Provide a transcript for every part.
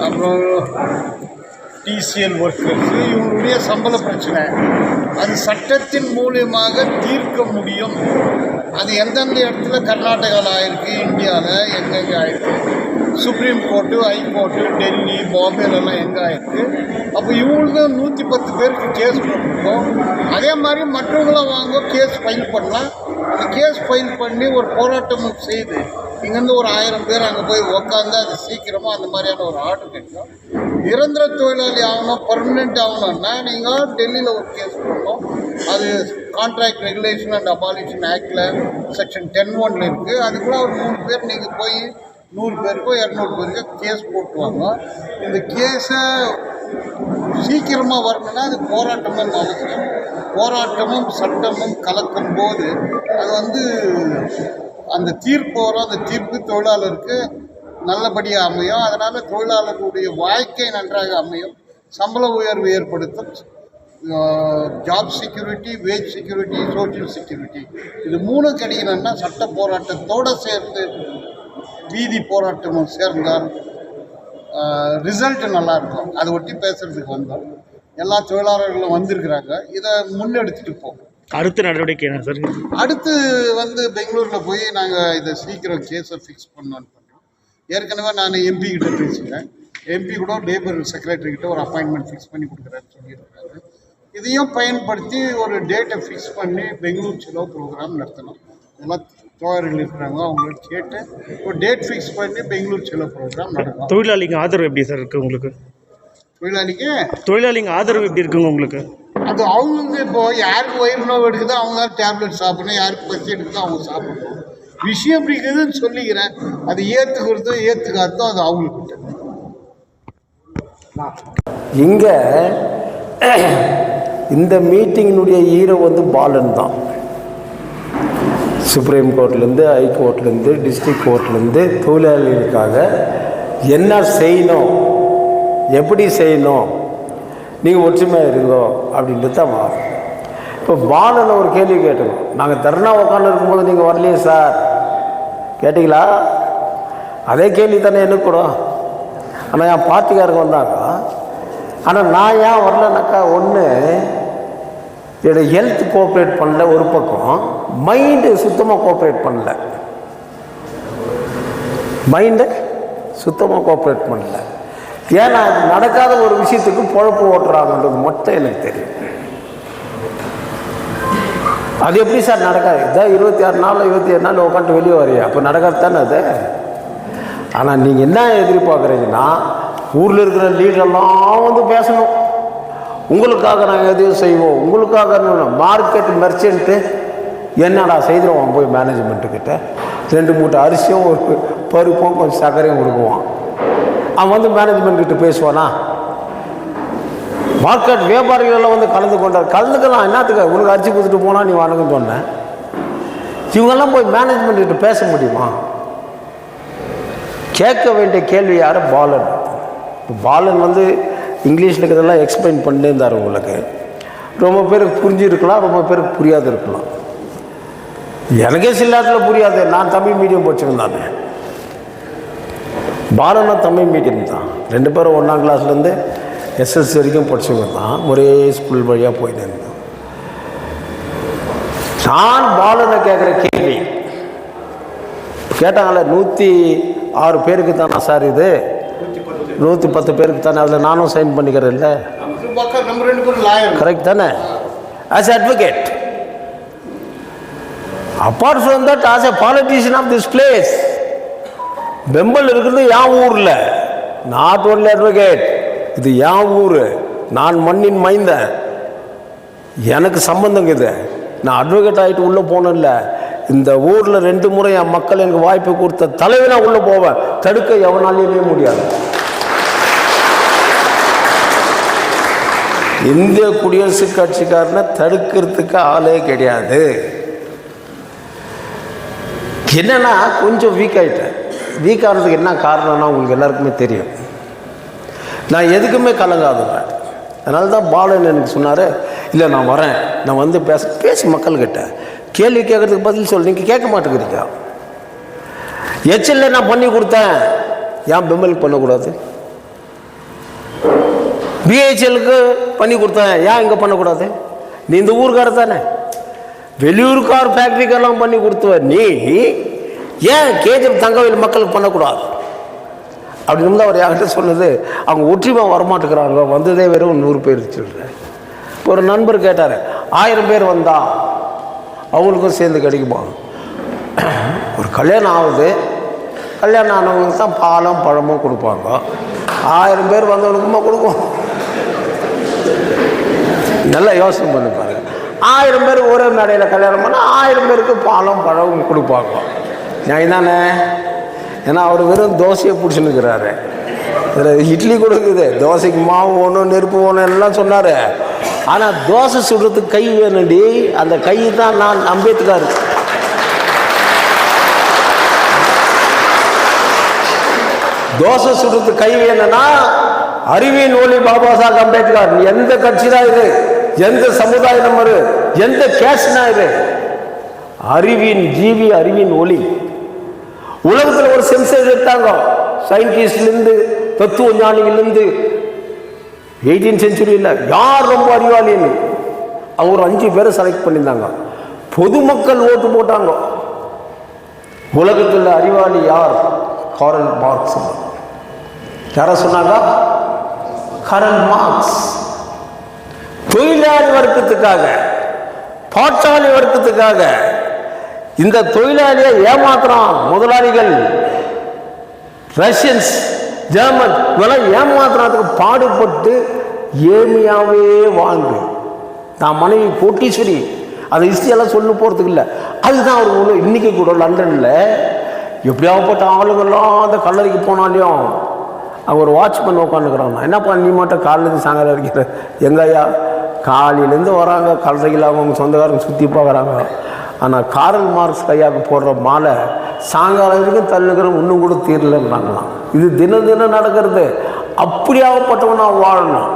அப்புறம் TCL workers இவங்களுடைய சம்பள பிரச்சனை. அது சட்டத்தின் மூலியமாக தீர்க்க முடியும். அது எந்தெந்த இடத்துல கர்நாடகாவில் ஆயிருக்கு இந்தியாவில் எங்கெங்கே ஆயிருக்கு? Supreme court high court Delhi பாம்பேலெல்லாம் எங்கே ஆயிருக்கு? அப்போ இவங்களுக்கு நூற்றி பத்து பேருக்கு கேஸ் போட்டிருக்கோம் அதே மாதிரி மற்றவங்களாம் வாங்க கேஸ் ஃபைல் பண்ணலாம். அந்த கேஸ் ஃபைல் பண்ணி ஒரு போராட்டம் செய்து இங்கேருந்து ஒரு ஆயிரம் பேர் அங்கே போய் உக்காந்து அது சீக்கிரமாக அந்த மாதிரியான ஒரு ஆர்டர் கிடைக்கும் நிரந்தர தொழிலாளி ஆகணும் பர்மனெண்ட் ஆகணும்னா நீங்கள் டெல்லியில் ஒரு கேஸ் பண்ணணும் அது கான்ட்ராக்ட் ரெகுலேஷன் அண்ட் அபாலிஷன் ஆக்டில் செக்ஷன் டென் ஒன்ல இருக்குது அதுக்குள்ளே ஒரு மூணு பேர் நீங்கள் போய் நூறு பேருக்கோ இரநூறு பேருக்கோ கேஸ் போட்டுவாங்க இந்த கேஸை சீக்கிரமாக வரணும்னா அது போராட்டமும் அவசியம் போராட்டமும் சட்டமும் கலக்கும் போது அது வந்து அந்த தீர்ப்பு வரும். அந்த தீர்ப்பு தொழிலாளருக்கு நல்லபடியாக அமையும். அதனால் தொழிலாளர்களுடைய வாழ்க்கை நன்றாக அமையும். சம்பள உயர்வு ஏற்படுத்தும். Job security wage security social security இது மூணும் கிடைக்கணும்னா சட்ட போராட்டத்தோடு சேர்ந்து வீதி போராட்டமும் சேர்ந்தால் ரிசல்ட் நல்லா இருக்கும் அதை ஒட்டி பேசுறதுக்கு வந்தோம். எல்லா தொழிலாளர்களும் வந்திருக்கிறாங்க. இதை முன்னெடுத்துட்டு போகும் அடுத்த நடவடிக்கை என்ன சார்? அடுத்து வந்து பெங்களூரில் போய் நாங்கள் இதை சீக்கிரம் கேஸை ஃபிக்ஸ் பண்ணோன்னு பண்ணுறோம் ஏற்கனவே நான் எம்பி கிட்ட பேசிக்கிறேன். எம்பி கூட லேபர் செக்ரட்டரி கிட்ட ஒரு அப்பாயின்மெண்ட் ஃபிக்ஸ் பண்ணி கொடுக்குறேன்னு சொல்லியிருக்காரு இதையும் பயன்படுத்தி ஒரு டேட்டை ஃபிக்ஸ் பண்ணி பெங்களூர் செலவு ப்ரோக்ராம் நடத்தணும். எல்லாம் தோழர்கள் இருக்கிறாங்க அவங்கள கேட்டு ஒரு டேட் ஃபிக்ஸ் பண்ணி பெங்களூர் செலவு ப்ரோக்ராம் நடக்கும். தொழிலாளிங்க ஆதரவு எப்படி சார் இருக்குது உங்களுக்கு? தொழிலாளிக்கு? தொழிலாளிங்க ஆதரவு எப்படி இருக்குங்க உங்களுக்கு? அது அவங்க இப்போ யாருக்கு வயிறு நோவு எடுக்குதோ அவங்க தான் டேப்லெட் சாப்பிடணும் யாருக்கு பசி எடுக்குதோ அவங்க சாப்பிடணும். விஷயம் இப்படி இருக்குதுன்னு சொல்லிக்கிறேன். அது ஏற்றுக்கிறதோ ஏற்றுக்காததோ அது அவங்களுக்கு இங்கே இந்த மீட்டிங்கினுடைய ஹீரோ வந்து பாலன் தான். சுப்ரீம் கோர்ட்லேருந்து ஹைகோர்ட்லேருந்து டிஸ்ட்ரிக் கோர்ட்லேருந்து தொழிலாளிகளுக்காக என்ன செய்யணும்? எப்படி செய்யணும்? நீங்கள் ஒற்றுமையாக இருங்கோ அப்படின்ட்டு தான் மாறும் இப்போ பாலனை ஒரு கேள்வி கேட்டோம். நாங்கள் தர்ணா உட்காந்து இருக்கும்போது நீங்கள் வரலையே சார். கேட்டிங்களா? அதே கேள்வி தானே எனக்கு கூட ஆனால் என் பார்ட்டிக்காரங்க வந்தாங்க. ஆனால் நான் ஏன் வரலனாக்கா ஒன்று என்னோட ஹெல்த் கோஆப்ரேட் பண்ணல ஒரு பக்கம் மைண்டு சுத்தமாக கோஆப்ரேட் பண்ணல. மைண்டு சுத்தமாக கோஆப்ரேட் பண்ணல. ஏன்னா அது நடக்காத ஒரு விஷயத்துக்கு பொழப்பு ஓட்டுறாங்கன்றது மட்டும் எனக்கு தெரியும். அது எப்படி சார் நடக்காது? இதான் இருபத்தி ஆறு நாள் இருபத்தி ஏழு நாள் உட்காந்து வெளியே வரையா? அப்போ நடக்காது தானே அது? ஆனால் நீங்கள் என்ன எதிர்பார்க்குறீங்கன்னா ஊரில் இருக்கிற லீடர்லாம் வந்து பேசணும். உங்களுக்காக நாங்கள் எதையும் செய்வோம். உங்களுக்காக மார்க்கெட் மெர்ச்சன்ட்டு என்னடா செய்திருவான் போய் மேனேஜ்மெண்ட்டுக்கிட்ட ரெண்டு மூட்டை அரிசியும் ஒரு பருப்பும் கொஞ்சம் சர்க்கரையும் கொடுக்குவான். அவன் வந்து மேனேஜ்மெண்ட்டுக்கிட்ட பேசுவானா? மார்க்கெட் வியாபாரிகள் எல்லாம் வந்து கலந்து கொண்டார். கலந்துக்கலாம் என்னத்துக்கு? உனக்கு அரிசி கொடுத்துட்டு போனால் நீ வணக்கம் சொன்னேன் இவங்கெல்லாம் போய் மேனேஜ்மெண்ட் பேச முடியுமா? கேட்க வேண்டிய கேள்வி யார்? பாலன். பாலன் வந்து இங்கிலீஷில் இருக்கிறதெல்லாம் எக்ஸ்பிளைன் பண்ணிட்டே இருந்தார் உங்களுக்கு. ரொம்ப பேருக்கு புரிஞ்சிருக்கலாம் ரொம்ப பேருக்கு புரியாது இருக்கலாம் எனக்கே சில நேரத்தில் புரியாது. நான் தமிழ் மீடியம் படிச்சிருந்தானே பாலனா தமிழ் மீடியம் தான். ரெண்டு பேரும் ஒன்றாம் கிளாஸ்லேருந்து எஸ்எஸ்சி வரைக்கும் படிச்சவங்க தான். ஒரே ஸ்கூல் வழியாக போயிட்டு இருந்தோம் நான் பாலனை கேட்குற கேள்வி. கேட்டாங்களே நூற்றி ஆறு பேருக்கு தானா சார் இது? நூற்றி பத்து பேருக்கு தானே அதில் நானும் சைன் பண்ணிக்கிறேன்ல? கரெக்ட் தானே? As advocate apart from that as a politician of this place பெம்பல் இருக்கிறது என் ஊரில். நாட் ஒன்லி அட்வொகேட் இது என் ஊர். நான் மண்ணின் மைந்த எனக்கு சம்பந்தங்க இது. நான் அட்வொகேட் ஆகிட்டு உள்ளே போனேன்ல. இந்த ஊரில் ரெண்டு முறை என் மக்கள் எனக்கு வாய்ப்பு கொடுத்த தலைவனாக உள்ளே போவேன். தடுக்க எவனாலேயுமே முடியாது. இந்திய குடியரசு கட்சிக்காரனை தடுக்கிறதுக்கு ஆளே கிடையாது. என்னன்னா கொஞ்சம் வீக் ஆகிட்டேன் வீக் ஆகிறதுக்கு என்ன காரணம்னா உங்களுக்கு எல்லாருக்குமே தெரியும். நான் எதுக்குமே கலங்காதுவேன் அதனால தான் பாலன் எனக்கு சொன்னார் இல்லை நான் வரேன். நான் வந்து பேச பேசி மக்கள்கிட்ட. கேள்வி கேட்குறதுக்கு பதில் சொல்லு. நீங்கள் கேட்க மாட்டேங்கிறீங்க. எச்சில் நான் பண்ணி கொடுத்தேன். ஏன் பெம்பல் பண்ணக்கூடாது? பிஹெச்எலுக்கு பண்ணி கொடுத்தேன். ஏன் இங்கே பண்ணக்கூடாது? நீ இந்த ஊருக்கார தானே. வெளியூருக்கார் ஃபேக்ட்ரிக்கெல்லாம் பண்ணி கொடுத்துவ. நீ ஏன் கேஜிஎஃப் தங்கவேல் மக்களுக்கு பண்ணக்கூடாது? அப்படின்னு தான் அவர் யார்கிட்ட சொன்னது அவங்க ஒற்றுமை வரமாட்டேங்கிறாங்க. வந்ததே வெறும் நூறு பேர் சொல்கிறேன் ஒரு நண்பர் கேட்டார் ஆயிரம் பேர் வந்தா அவங்களுக்கும் சேர்ந்து கிடைக்குமா? ஒரு கல்யாணம் ஆகுது. கல்யாணம் ஆனவங்களுக்கு தான் பாலம் பழமும் கொடுப்பாங்க. ஆயிரம் பேர் வந்தவனுக்குமா கொடுக்கும்? நல்லா யோசனை பண்ணி பாருங்க. ஆயிரம் பேர் ஒரே மேடையில் கல்யாணம் பண்ணால் ஆயிரம் பேருக்கு பாலம் பழமும் கொடுப்பாங்க. நியாயம் தானே? ஏன்னா அவர் வெறும் தோசையை பிடிச்சினுக்கிறாரு இதில் இட்லி கொடுக்குது தோசைக்கு மாவு ஒன்றும் நெருப்பு ஒன்று எல்லாம் சொன்னார். ஆனால் தோசை சுடுறதுக்கு கை வேணுண்டி அந்த கை தான் நான் அம்பேத்கர். தோசை சுடுறதுக்கு கை வேணும்னா அறிவின் ஒளி பாபா சாஹ் அம்பேத்கர். நீ எந்த கட்சி தான் இது? எந்த சமுதாய நம்பரு எந்த கேஷ்னா இது? அறிவின் ஜீவி அறிவின் ஒளி. உலகத்தில் ஒரு சென்சஸ் எடுத்தாங்க. சயின்டிஸ்ட்லேருந்து தத்துவ ஞானிகள்லேருந்து எயிட்டீன் செஞ்சுரியில் யார் ரொம்ப அறிவாளின்னு? அவங்க ஒரு அஞ்சு பேரை செலக்ட் பண்ணியிருந்தாங்க. பொதுமக்கள் ஓட்டு போட்டாங்க. உலகத்தில் அறிவாளி யார்? Karl Marx. யார சொன்னாங்க? கரல் மார்க்ஸ் தொழிலாளி வர்க்கத்துக்காக பாட்டாளி வர்க்கத்துக்காக இந்த தொழிலாளியை ஏமாத்துறான் முதலாளிகள். ரஷ்யன்ஸ் ஜெர்மன் இவெல்லாம் ஏமாத்துறதுக்கு பாடுபட்டு ஏழ்மையாகவே வாழ்ந்து. நான் மனைவி கோட்டீஸ்வரி அதை ஹிஸ்ட்ரியெல்லாம் சொல்ல போகிறதுக்கு இல்லை. அதுதான் அவர் ஒன்று இன்றைக்கி கூட லண்டனில் எப்படியாகப்பட்ட ஆளுங்கள்லாம் அந்த கல்லறைக்கு போனாலையும் அவர் ஒரு வாட்ச்மேன் உட்காந்துக்கிறான் என்னப்பா நீ மட்டும் காலிலேருந்து சாயங்காலம் இருக்கிற எங்கய்யா? காலையிலேருந்து வராங்க. கல்றையில் அவங்க சொந்தக்காரங்க சுற்றி பார்க்குறாங்க ஆனால் காரல் மார்க்ஸ் கையாவுக்கு போடுற மாலை சாயங்காலம் வரைக்கும் தள்ளுக்கிறோம் இன்னும் கூட தீரலன்றாங்களாம். இது தினம் தினம் நடக்கிறது. அப்படியாகப்பட்டவனா வாழணும்.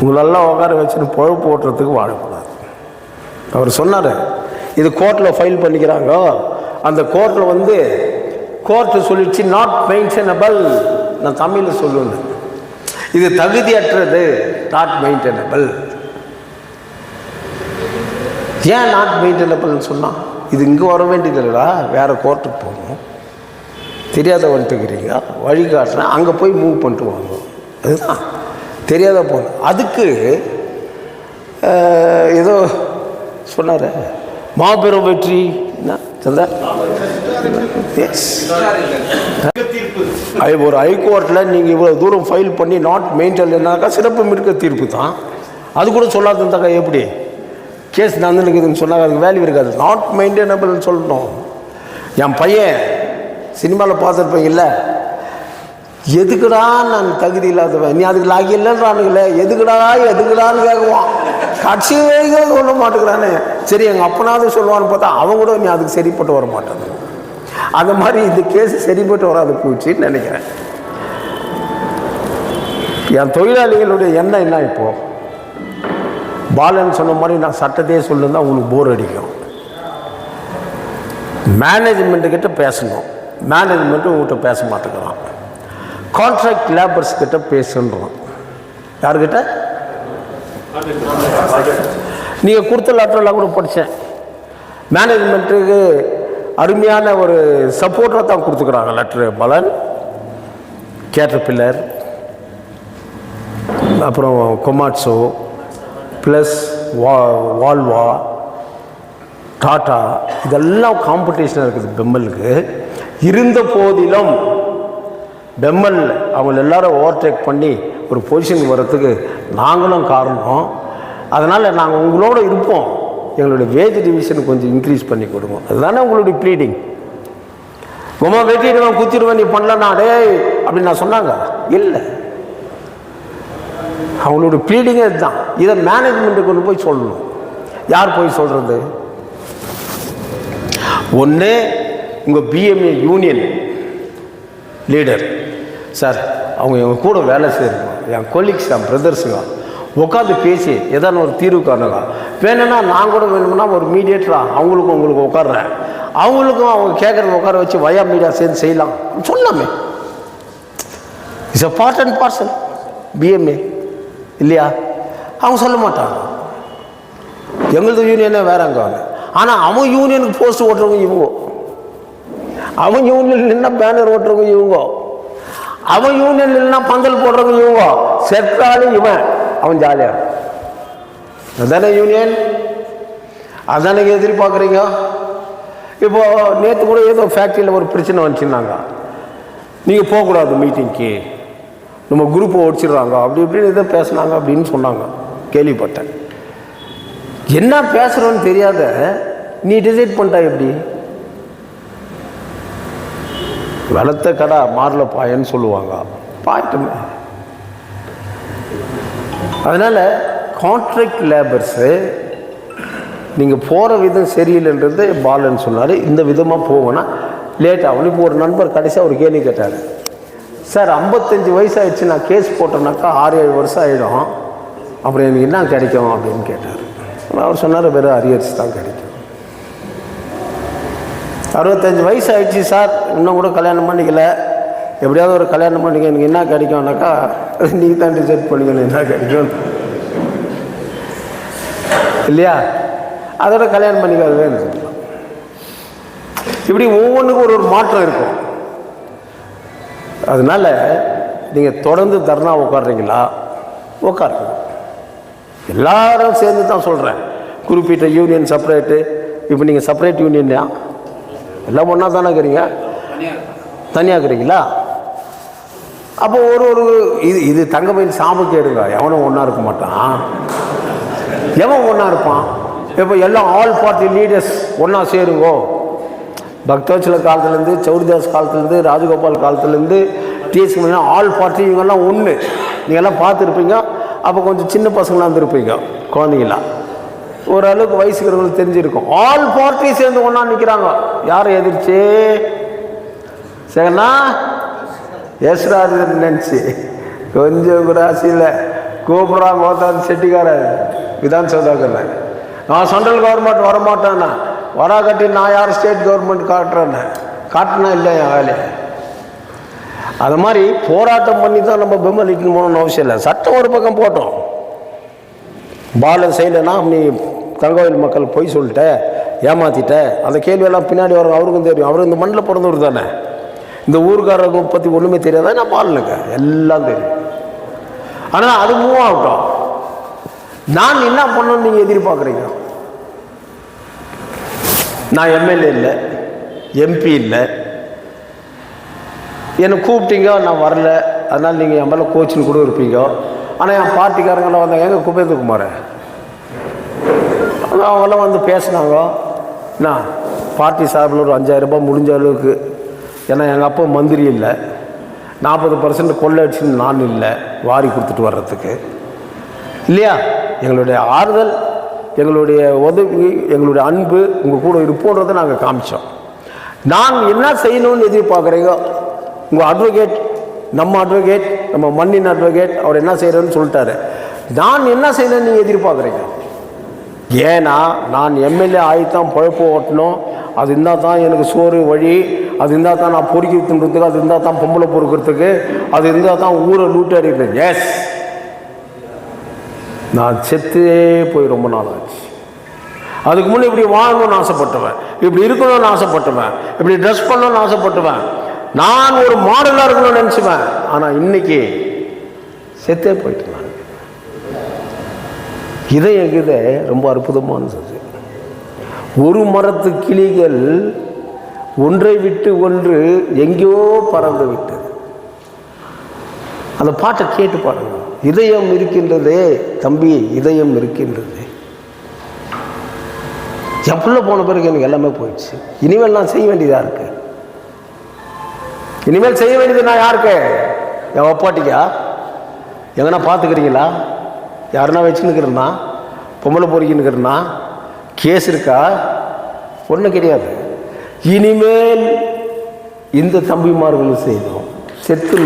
உங்களெல்லாம் உட்கார வச்சுன்னு பொழப்பு ஓட்டுறதுக்கு வாழக்கூடாது. அவர் சொன்னார் இது கோர்ட்டில் ஃபைல் பண்ணிக்கிறாங்க. அந்த கோர்ட்டில் வந்து கோர்ட்டு சொல்லிடுச்சு நாட் மெயின்டெனபிள் நான் தமிழில் சொல்லுவேன். இது தகுதியற்றது. நாட் மெயின்டெனபிள் ஏன் நாட் மெயின்டெனபிள்னு சொன்னான் இது இங்கே வர வேண்டியதில்லடா. வேறு கோர்ட்டுக்கு போகணும். தெரியாத வந்துட்டுக்கிறீங்க வழி காட்டுறேன். அங்கே போய் மூவ் பண்ணிட்டு வாங்கணும் அதுதான். தெரியாத போகணும் அதுக்கு ஏதோ சொன்னார். மாபெரும் வெற்றி. என்ன? சந்தா? ஒரு ஹைகோர்ட்டில் நீங்கள் இவ்வளோ தூரம் ஃபைல் பண்ணி நாட் மெயின்டெயின்னாக்கா சிறப்பு மிக்க தீர்ப்பு தான். அது கூட சொல்லாத இருந்தாக்கா எப்படி? கேஸ் நடந்துருக்குதுன்னு சொன்னாங்க அதுக்கு வேல்யூ இருக்காது. நாட் மெயின்டைனபிள்னு சொல்லணும். என் பையன் சினிமாவில் பார்த்துருப்பீங்கல்ல எதுக்குடா நான் தகுதி இல்லாதவன்? நீ அதுக்கு லாகி இல்லைன்றானுங்களே எதுக்குடா எதுக்குடான்னு கேட்குவான் கட்சி வரைக்கும் சொல்ல மாட்டேங்கிறானே சரி எங்கள் அப்பனாவது சொல்லுவான்னு பார்த்தா அவன் கூட நீ அதுக்கு சரிப்பட்டு வர மாட்டான். அந்த மாதிரி இந்த கேஸ் சரிப்பட்டு வராது போச்சுன்னு நினைக்கிறேன். என் தொழிலாளிகளுடைய எண்ணம் என்ன இப்போ? பாலன் சொன்ன மாதிரி நான் சட்டத்தையே சொல்லுன்னா உங்களுக்கு போர் அடிக்கும். மேனேஜ்மெண்ட்டு கிட்ட பேசணும். மேனேஜ்மெண்ட்டு உங்கள்கிட்ட பேச மாட்டேங்கிறான். கான்ட்ராக்ட் லேபர்ஸ் கிட்ட பேசுன்றோம் யாருக்கிட்ட நீங்கள் கொடுத்த லெட்டர்லாம் கூட படித்தேன் மேனேஜ்மெண்ட்டுக்கு அருமையான ஒரு சப்போர்ட்டாக தான் கொடுத்துக்கிறாங்க லெட்ரு பலன் கேட்டர் அப்புறம் கொமாட்ஸோ ப்ளஸ் வா வால்வா டாட்டா இதெல்லாம் காம்படிஷன் இருக்குது பெம்மலுக்கு. இருந்த போதிலும் பெம்மல் அவங்க எல்லாரும் ஓவர்டேக் பண்ணி ஒரு பொசிஷனுக்கு வர்றதுக்கு நாங்களும் காரணம். அதனால் நாங்கள் உங்களோட இருப்போம். எங்களுடைய வேஜ் டிவிஷன் கொஞ்சம் இன்க்ரீஸ் பண்ணி கொடுங்க. அதுதானே உங்களுடைய ப்ளீடிங் உமா வெட்டிடுவேன் குத்திடுவேன் நீ பண்ணலன்னா அப்படின்னு நான் சொன்னாங்க. இல்லை. அவங்களோட ப்ளீடிங்கே இதுதான். இதை மேனேஜ்மெண்ட்டுக்கு கொண்டு போய் சொல்லணும். யார் போய் சொல்கிறது ஒன்று உங்கள் பிஎம்ஏ யூனியன் லீடர் சார் அவங்க எங்கள் கூட வேலை செய்யறோம் என் கொலீக்ஸ் என் பிரதர்ஸுங்க உட்காந்து பேசி ஏதாவது ஒரு தீர்வு காணுங்க. வேணும்னா நான் கூட வேணும்னா ஒரு மீடியேட்டராக அவங்களுக்கும் உங்களுக்கு உட்காடுறேன் அவங்களுக்கும் அவங்க கேட்குறத உட்கார வச்சு வயா மீடியா சேர்ந்து செய்யலாம். சொல்லாமே. It's a part and parcel PMA இல்லையா? அவங்க சொல்ல மாட்டாங்க. எங்களது யூனியனே வேறாங்க ஆனால் அவன் யூனியனுக்கு போஸ்ட் ஓட்டுறவங்க இவங்க. அவன் யூனியன் நின்னா பேனர் ஓட்டுறவங்க இவங்க. அவன் யூனியன் இல்லைன்னா பந்தல் போடுறவங்க இவங்க. செத்தாலும் இவன். அவன் ஜாலியாக அதானே யூனியன் அதானே எதிர்பார்க்குறீங்க? இப்போ நேற்று கூட ஏதோ ஃபேக்ட்ரியில் ஒரு பிரச்சனை வந்துச்சுன்னாங்க. நீங்கள் போகக்கூடாது மீட்டிங்க்கு நம்ம குரூப்பை ஒடிச்சிடுறாங்க. அப்படி இப்படின்னு எதோ பேசுனாங்க அப்படின்னு சொன்னாங்க. கேள்விப்பட்டேன். என்ன பேசுகிறோன்னு தெரியாத நீ டிசைட் பண்ணிட்டா எப்படி? வளர்த்த கடா மாறல பாயன்னு சொல்லுவாங்க. பாயட்டுமே அதனால் கான்ட்ராக்ட் லேபர்ஸு நீங்கள் போகிற விதம் சரியில்லைன்றது பாலன் சொன்னார். இந்த விதமாக போவேன்னா லேட் ஆகும். இப்போ ஒரு நண்பர் கடைசியாக ஒரு கேள்வி கேட்டார். சார் ஐம்பத்தஞ்சு வயசு ஆயிடுச்சு நான் கேஸ் போட்டேனாக்கா ஆறு ஏழு வருஷம் ஆகிடும் அப்புறம் எனக்கு என்ன கிடைக்கும்? அப்படின்னு கேட்டார். அவர் சொன்னார் வெறும் அரியர்ஸ் தான் கிடைக்கும். அறுபத்தஞ்சு வயசு ஆயிடுச்சு சார். இன்னும் கூட கல்யாணம் பண்ணிக்கல. எப்படியாவது ஒரு கல்யாணம் பண்ணிக்க. எனக்கு என்ன கிடைக்கும்னாக்கா நீ தான் டிசைட் பண்ணிக்கணும். என்ன கிடைக்கும் இல்லையா? அதோட கல்யாணம் பண்ணிக்காதுன்னு சொல்லலாம் இப்படி ஒவ்வொன்றுக்கும் ஒரு ஒரு மாற்றம் இருக்கும். அதனால நீங்கள் தொடர்ந்து தர்ணா உட்காடுறீங்களா உட்காருங்க. எல்லாரும் சேர்ந்து தான் சொல்கிறேன் குறிப்பிட்ட யூனியன் செப்பரேட்டு இப்போ நீங்கள் செப்பரேட் யூனியன்யா எல்லாம் ஒன்றா தானே இருக்கிறீங்க? தனியாக இருக்கிறீங்களா? அப்போ ஒரு ஒரு இது இது தங்கமயில் சாபக்கு எடுங்க எவனும் ஒன்றா இருக்க மாட்டான். எவன் ஒன்றா இருப்பான்? இப்போ எல்லாம் ஆல் பார்ட்டி லீடர்ஸ் ஒன்றா சேருவோம் பக்தோச்சல காலத்துலேருந்து சௌரிதாஸ் காலத்துலேருந்து ராஜகோபால் காலத்துலேருந்து டிஎஸ் ஆல் பார்ட்டி இவங்கெல்லாம் ஒன்று நீங்கள்லாம் பார்த்துருப்பீங்க. அப்போ கொஞ்சம் சின்ன பசங்களாக இருந்திருப்பீங்க குழந்தைங்களாம் ஓரளவுக்கு வயசுக்கிறவங்களுக்கு தெரிஞ்சிருக்கும். ஆல் பார்ட்டி சேர்ந்து ஒன்றா நிற்கிறாங்க யாரை எதிர்த்து? சரிண்ணா யஸ்ராஜன் நினச்சி. கொஞ்சம் கூட ஆசையில் கூப்பிட்றா கோத்தான் செட்டிக்காரர் விதான் சௌதாக்கர்ல நான் சென்ட்ரல் கவர்மெண்ட் வரமாட்டேன்னா வரா கட்டி நான் யார் ஸ்டேட் கவர்மெண்ட் காட்டுறேன்னு? காட்டினா இல்லை என் வேலையை அது மாதிரி போராட்டம் பண்ணி தான் நம்ம பெம்மலிக்கணும் போகணும்னு அவசியம் இல்லை. சட்டம் ஒரு பக்கம் போட்டோம். பாலன் செய்யலைன்னா நீ தங்கோயில் மக்கள் பொய் சொல்லிட்ட ஏமாத்திட்ட. அந்த கேள்வியெல்லாம் பின்னாடி வரும் அவருக்கும் தெரியும். அவர் இந்த மண்ணில் பிறந்தவர் தானே. இந்த ஊருக்காரங்க பற்றி ஒன்றுமே தெரியாதா? நான் பாலனுங்க எல்லாம் தெரியும். ஆனால் அது மூவ் ஆகட்டும். நான் என்ன பண்ணணும்னு நீங்கள் எதிர்பார்க்குறீங்க? நான் எம்எல்ஏ இல்லை எம்பி இல்லை. என்னை கூப்பிட்டீங்க நான் வரல. அதனால் நீங்கள் என் மேலே கோச்சிங் கூட இருப்பீங்க. ஆனால் என் பார்ட்டிக்காரங்களாம் வந்தாங்க எங்கள் குபேந்திரகுமார்? அவங்களாம் வந்து பேசினாங்க. நான் பார்ட்டி சார்பில் ஒரு அஞ்சாயிரரூபா முடிஞ்ச அளவுக்கு. ஏன்னா எங்கள் அப்பா மந்திரி இல்லை. நாற்பது பர்சன்ட் கொள்ளடிச்சுன்னு நான் இல்லை. வாரி கொடுத்துட்டு வர்றதுக்கு. இல்லையா? எங்களுடைய ஆறுதல் எங்களுடைய உதவி எங்களுடைய அன்பு உங்கள் கூட இருப்போன்றதை நாங்கள் காமிச்சோம். நான் என்ன செய்யணும்னு எதிர்பார்க்குறீங்க? உங்கள் அட்வொகேட் நம்ம அட்வொகேட் நம்ம மண்ணின் அட்வொகேட் அவர் என்ன செய்கிறேன்னு சொல்லிட்டாரு. நான் என்ன செய்யணும்னு நீங்கள் எதிர்பார்க்குறீங்க? ஏன்னா நான் எம்எல்ஏ ஆகித்தான் பழப்பு ஓட்டணும். அது இருந்தால் தான் எனக்கு சோறு வழி அது இருந்தால் தான் நான் பொறுக்கி தின்றதுக்கு அது இருந்தால் தான் பொம்பளை பொறுக்கிறதுக்கு அது இருந்தால் தான் ஊரை லூட்டு அடிக்கிறது எஸ் நான் செத்தே போய் ரொம்ப நாள் ஆச்சு அதுக்கு முன்னே இப்படி வாழணும்னு ஆசைப்பட்டவன் இப்படி இருக்கணும்னு ஆசைப்பட்டவன் இப்படி ட்ரெஸ் பண்ணணும்னு ஆசைப்பட்டுவேன் நான் ஒரு மாடலாக இருக்கணும்னு நினச்சிவேன். ஆனால் இன்னைக்கு செத்தே போயிட்டு நான். இதை எங்கிட்ட ரொம்ப அற்புதமானது ஒரு மரத்து கிளிகள் ஒன்றை விட்டு ஒன்று எங்கேயோ பறந்து விட்டது. அந்த பாட்டை கேட்டு பாருங்கள் இதயம் இருக்கின்றதே தம்பி இதயம் இருக்கின்றது. எப்பள்ள போன பிறகு எனக்கு எல்லாமே போயிடுச்சு. இனிமேல் நான் செய்ய வேண்டியதா இருக்கு? இனிமேல் செய்ய வேண்டியது நான் யாருக்கு? என் ஒப்பாட்டிக்கா? எங்கன்னா பார்த்துக்கிறீங்களா? யாருன்னா வச்சுன்னுக்கிறனா பொம்பளை பொறுக்கின்னுக்கிறேன்னா கேஸ் இருக்கா? ஒன்றும் கிடையாது. இனிமேல் இந்த தம்பிமார்களும் செய்தோம். செத்து